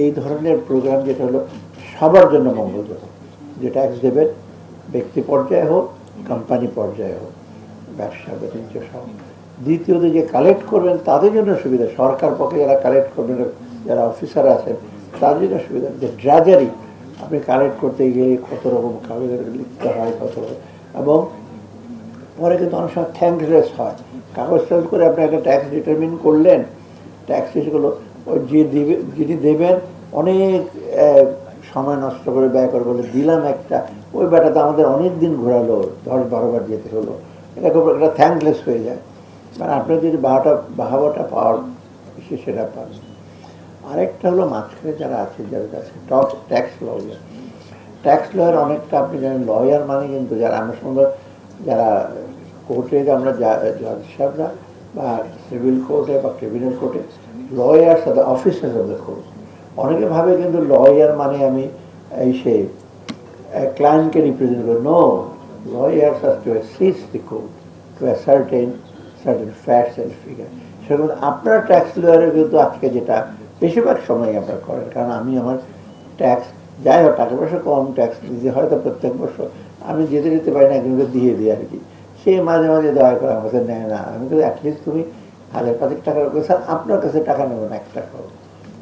এই ধরনের প্রোগ্রাম যেটা হলো, সবার জন্য মঙ্গলজনক যে ট্যাক্স দেবেন ব্যক্তি পর্যায়ে হোক কোম্পানি পর্যায়ে হোক, ব্যবসা, বাণিজ্য সব। দ্বিতীয়ত যে কালেক্ট করবেন, তাদের জন্য সুবিধা, সরকার পক্ষে যারা কালেক্ট করবেন, যারা অফিসার আছেন, তাদের জন্য সুবিধা। যে ড্রাজারি আপনি কালেক্ট করতে গিয়ে কত রকম কাগজ লিখতে হয়, কত রকম, এবং পরে কিন্তু অনেক সময় থ্যাঙ্কলেস হয়। কাগজ করে আপনি একটা ট্যাক্স ডিটারমিন করলেন ট্যাক্স সেগুলো যে দিবে যিনি দেবেন, অনেক সময় নষ্ট করে ব্যয় করে বলে দিলাম একটা। ওই ব্যাটাতে আমাদের অনেক দিন ঘোরালো, দশ বারোবার যেতে হলো। এটা খুব একটা থ্যাঙ্কলেস হয়ে যায়। মানে আপনি যদি বাহাটা বাহাবাটা পাওয়ার সে সেটা পান। আরেকটা হলো মাঝখানে যারা আছে, যাদের কাছে top tax lawyer tax lawyer অনেকটা আপনি জানেন লয়ার মানে কিন্তু যারা, আমরা সুন্দর যারা কোর্টে আমরা জজ সাহেবরা বা সিভিল কোর্টে বা ক্রিমিনাল কোর্টে লয়ার সাথে দ্য কোর্ট অনেকে ভাবে কিন্তু লয়ার মানে আমি এই সে ক্লায়েন্টকে রিপ্রেজেন্ট করি no lawyers are to assist the court to ascertain certain facts and figure সেরকম আপনার ট্যাক্স লয়ারের কিন্তু আজকে যেটা বেশিরভাগ সময় আপনারা করেন, কারণ আমি আমার ট্যাক্স যাই হোক, টাকা পয়সা কম ট্যাক্স দিতে হয়তো প্রত্যেক বছর। আমি যেতে যেতে পারি না, একজনকে দিয়ে দিই আর কি। সে মাঝে মাঝে দয়া করে আমার কাছে নেয় না। আমি কিন্তু অ্যাটলিস্ট তুমি হাজার পাঁচেক উপরে স্যার, আপনার কাছে টাকা নেব না এক টাকাও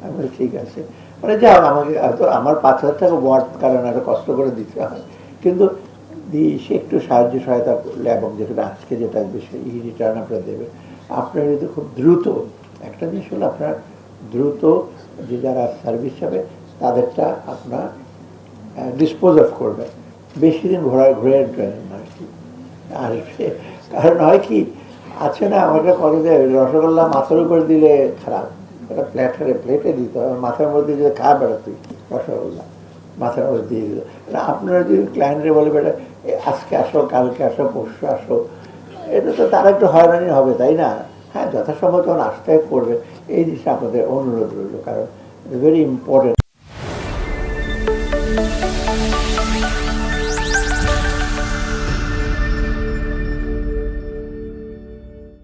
আমি বলি, ঠিক আছে। মানে যাও, আমাকে হয়তো আমার পাঁচ হাজার টাকা ওয়ার্ড কারণ এত কষ্ট করে দিতে হয়। কিন্তু দিই সে একটু সাহায্য সহায়তা করলে এবং যেখানে আজকে যেটা বেশি ই রিটার্ন আপনারা দেবে। আপনার যদি খুব দ্রুত, একটা জিনিস হলো আপনার দ্রুত যে যারা সার্ভিস যাবে তাদেরটা আপনার ডিসপোজ অফ করবে বেশি দিন ঘোরা, ঘুরে ড্রেন আর কি আর কারণ হয় কি আছে না, আমাকে কত রসগোল্লা মাথার উপরে দিলে খারাপ। এটা প্লেটারে প্লেটে দিতে মাথার মধ্যে যদি খা বেড়া তুই, রসগোল্লা। মাথার মধ্যে দিয়ে দিল আপনারা যদি ক্লায়েন্টরে বলে, বেটা আজকে আসো, কালকে আসো, পরশু আসো, এটা তো তারা একটু হয়রানি হবে, তাই না? হ্যাঁ যথাসম্ভব তখন আসতে করবে। এই জিনিসটা আপনাদের অনুরোধ রইল, কারণ ভেরি ইম্পর্টেন্ট